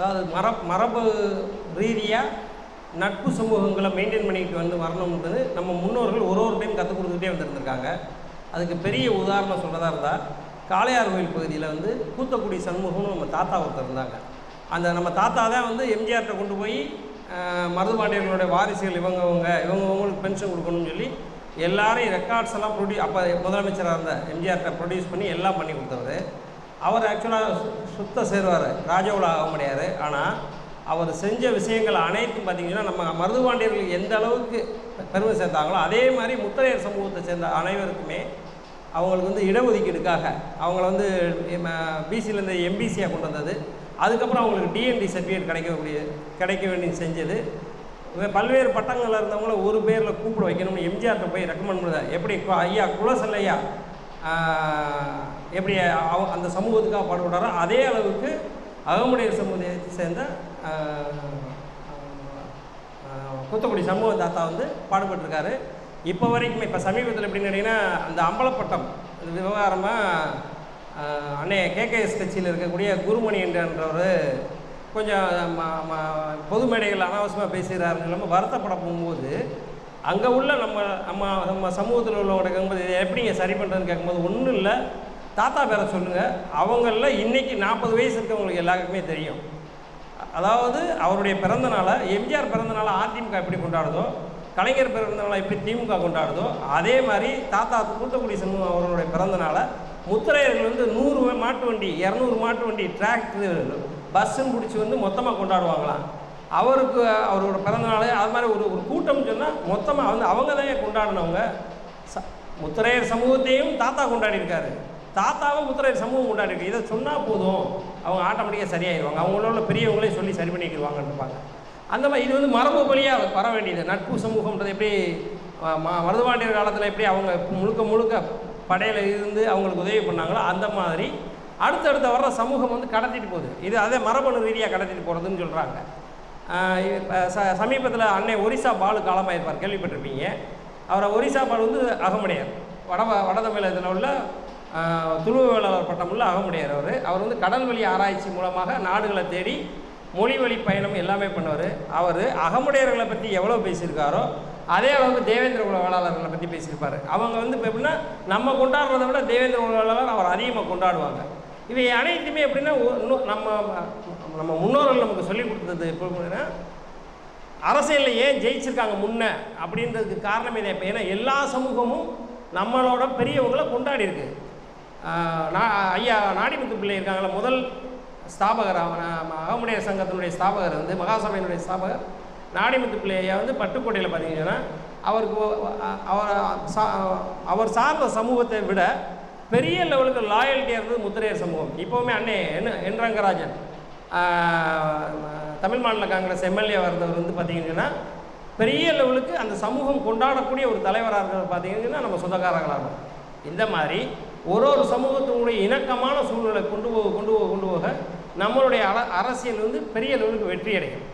அதாவது மரப் மரபு ரீதியாக நட்பு சமூகங்களை மெயின்டைன் பண்ணிக்கிட்டு வந்து வரணுன்றது நம்ம முன்னோர்கள் ஒரு ஒரு டைம் கற்றுக் கொடுத்துக்கிட்டே வந்திருந்திருக்காங்க. அதுக்கு பெரிய உதாரணம் சொல்கிறதா இருந்தால் காளையார் கோயில் பகுதியில் வந்து கூத்தக்குடி சண்முகம்னு நம்ம தாத்தா ஒருத்தர் இருந்தாங்க. அந்த நம்ம தாத்தா தான் வந்து எம்ஜிஆர்கிட்ட கொண்டு போய் மருதுபாண்டியர்களுடைய வாரிசுகள் இவங்க இவங்க இவங்க பென்ஷன் கொடுக்கணும்னு சொல்லி எல்லாரையும் ரெக்கார்ட்ஸ் எல்லாம் ப்ரொடியூ அப்போ முதலமைச்சராக இருந்த எம்ஜிஆர்கிட்ட ப்ரொடியூஸ் பண்ணி எல்லாம் பண்ணி கொடுத்தவர். அவர் ஆக்சுவலாக சுத்த சேருவார். ராஜவுல ஆக முடியாது. ஆனால் அவர் செஞ்ச விஷயங்கள் அனைத்தும் பார்த்தீங்கன்னா நம்ம மருதுபாண்டியர்கள் எந்த அளவுக்கு பெருமை சேர்ந்தாங்களோ அதே மாதிரி முத்தரையர் சமூகத்தை சேர்ந்த அனைவருக்குமே அவங்களுக்கு வந்து இடஒதுக்கீடுக்காக அவங்கள வந்து பிசிலேருந்து எம்பிசியாக கொண்டு வந்தது. அதுக்கப்புறம் அவங்களுக்கு டிஎன்டி சர்டிஃபிகேட் கிடைக்கக்கூடிய கிடைக்க வேண்டிய செஞ்சது. பல்வேறு பட்டங்களில் இருந்தவங்கள ஒரு பேரில் கூப்பிட வைக்கணும்னு எம்ஜிஆர்கிட்ட போய் ரெக்கமெண்ட் பண்ணுறது எப்படி ஐயா குலசல்லையா? எப்படி அவ- அந்த சமூகத்துக்காக பாடுபடுறாரோ அதே அளவுக்கு அகமுடையர் சமூகத்தை சேர்ந்த கூத்தக்குடி சமூக தாத்தா வந்து பாடுபட்டிருக்காரு. இப்போ வரைக்குமே இப்போ சமீபத்தில் எப்படின்னு கேட்டிங்கன்னா அந்த அம்பலப்பட்டம் இந்த விவகாரமாக அன்னைய கேகேஎஸ் கட்சியில் இருக்கக்கூடிய குருமணி என்றவர் கொஞ்சம் பொது மேடைகள் அனாவசியமாக பேசுகிறாருன்னு இல்லாமல் வருத்தப்பட போகும்போது அங்கே உள்ள நம்ம நம்ம நம்ம சமூகத்தில் உள்ளவங்க கேட்கும்போது இதை எப்படிங்க சரி பண்ணுறதுன்னு கேட்கும்போது ஒன்றும் இல்லை. தாத்தா பேரை சொல்லுங்கள் அவங்களில் இன்றைக்கி நாற்பது வயசு இருக்கவங்களுக்கு எல்லாருக்குமே தெரியும். அதாவது அவருடைய பிறந்த நாளை எம்ஜிஆர் பிறந்த நாளை அதிமுக எப்படி கொண்டாடுதோ கலைஞர் பிறந்த நாளை எப்படி திமுக கொண்டாடுதோ அதே மாதிரி தாத்தா கூத்தக்குடி சண்முகம் அவர்களுடைய பிறந்த நாளை முத்திரையர்கள் வந்து நூறு மாட்டு வண்டி இரநூறு மாட்டு வண்டி டிராக்டர் பஸ்ஸுன்னு பிடிச்சி வந்து மொத்தமாக கொண்டாடுவாங்களாம். அவருக்கு அவரோட பிறந்தநாள் அது மாதிரி ஒரு ஒரு கூட்டம் சொன்னால் மொத்தமாக வந்து அவங்க தான் கொண்டாடினவங்க. ச முத்திரையர் சமூகத்தையும் தாத்தா கொண்டாடியிருக்காரு. தாத்தாவும் முத்திரையர் சமூகம் கொண்டாடிருக்கு இதை சொன்னால் போதும். அவங்க ஆட்டோமேட்டிக்காக சரியாயிடுவாங்க அவங்களோட பெரியவங்களையும் சொல்லி சரி பண்ணிக்கிடுவாங்கன்றப்பாங்க அந்த மாதிரி இது வந்து மரபு வழியாக வர வேண்டியது. நட்பு சமூகம்ன்றது எப்படி மருதுபாண்டியர் காலத்தில் எப்படி அவங்க முழுக்க முழுக்க படையில் இருந்து அவங்களுக்கு உதவி பண்ணாங்களோ அந்த மாதிரி அடுத்தடுத்த வர்ற சமூகம் வந்து கடத்திட்டு போகுது. இது அதே மரபணு ரீதியாக கடத்திட்டு போகிறதுன்னு சொல்கிறாங்க ச சமீபத்தில் அன்னை ஒரிசா பாலு காலமாயிருப்பார் கேள்விப்பட்டிருப்பீங்க. அவரை ஒரிசா பால் வந்து அகமுடையார். வட வட தமிழகத்தில் உள்ள ஆஹ், பட்டம் உள்ள அகமுடையார் அவர். அவர் வந்து கடல் வழி ஆராய்ச்சி மூலமாக நாடுகளை தேடி மொழி வழி பயணம் எல்லாமே பண்ணவர். அவர் அகமுடையர்களை பற்றி எவ்வளோ பேசியிருக்காரோ அதே அளவுக்கு தேவேந்திர குல வேளாளர்களை பற்றி பேசியிருப்பார். அவங்க வந்து இப்போ எப்படின்னா நம்ம கொண்டாடுறதை விட தேவேந்திர குல வேளாளர் அவர் அதிகமாக கொண்டாடுவாங்க. இவை அனைத்துமே எப்படின்னா இன்னும் நம்ம நம்ம முன்னோர்கள் நமக்கு சொல்லி கொடுத்தது எப்படின்னா அரசியலில் ஏன் ஜெயிச்சிருக்காங்க முன்ன? அப்படின்றதுக்கு காரணம் இதை இப்போ ஏன்னா எல்லா சமூகமும் நம்மளோட பெரியவங்களை கொண்டாடி இருக்கு. நா- ஐயா நாடிமுத்து பிள்ளை இருக்காங்களா முதல் ஸ்தாபகர் அவன் அகமுடையர் சங்கத்தினுடைய ஸ்தாபகர் வந்து மகாசபையினுடைய ஸ்தாபகர். நாடிமுத்து பிள்ளை ஐயா வந்து பட்டுக்கோட்டையில் பார்த்தீங்கன்னா அவருக்கு அவர் சா- அவர் சார்ந்த சமூகத்தை விட பெரிய லெவலுக்கு லாயல்ட்டி இருந்தது முத்திரையர் சமூகம். இப்போவுமே அண்ணே என்ன என் ரங்கராஜன் தமிழ் மாநில காங்கிரஸ் எம்எல்ஏ இருந்தவர் வந்து பார்த்தீங்கன்னா பெரிய லெவலுக்கு அந்த சமூகம் கொண்டாடக்கூடிய ஒரு தலைவராக இருக்கிறது பார்த்தீங்கன்னா நம்ம சொந்தக்காரங்களாக இருக்கும் இந்த மாதிரி ஒரு ஒரு சமூகத்தினுடைய இணக்கமான சூழ்நிலை கொண்டு போக கொண்டு போக கொண்டு போக நம்மளுடைய அர அரசியல் வந்து பெரிய லெவலுக்கு வெற்றி அடையும்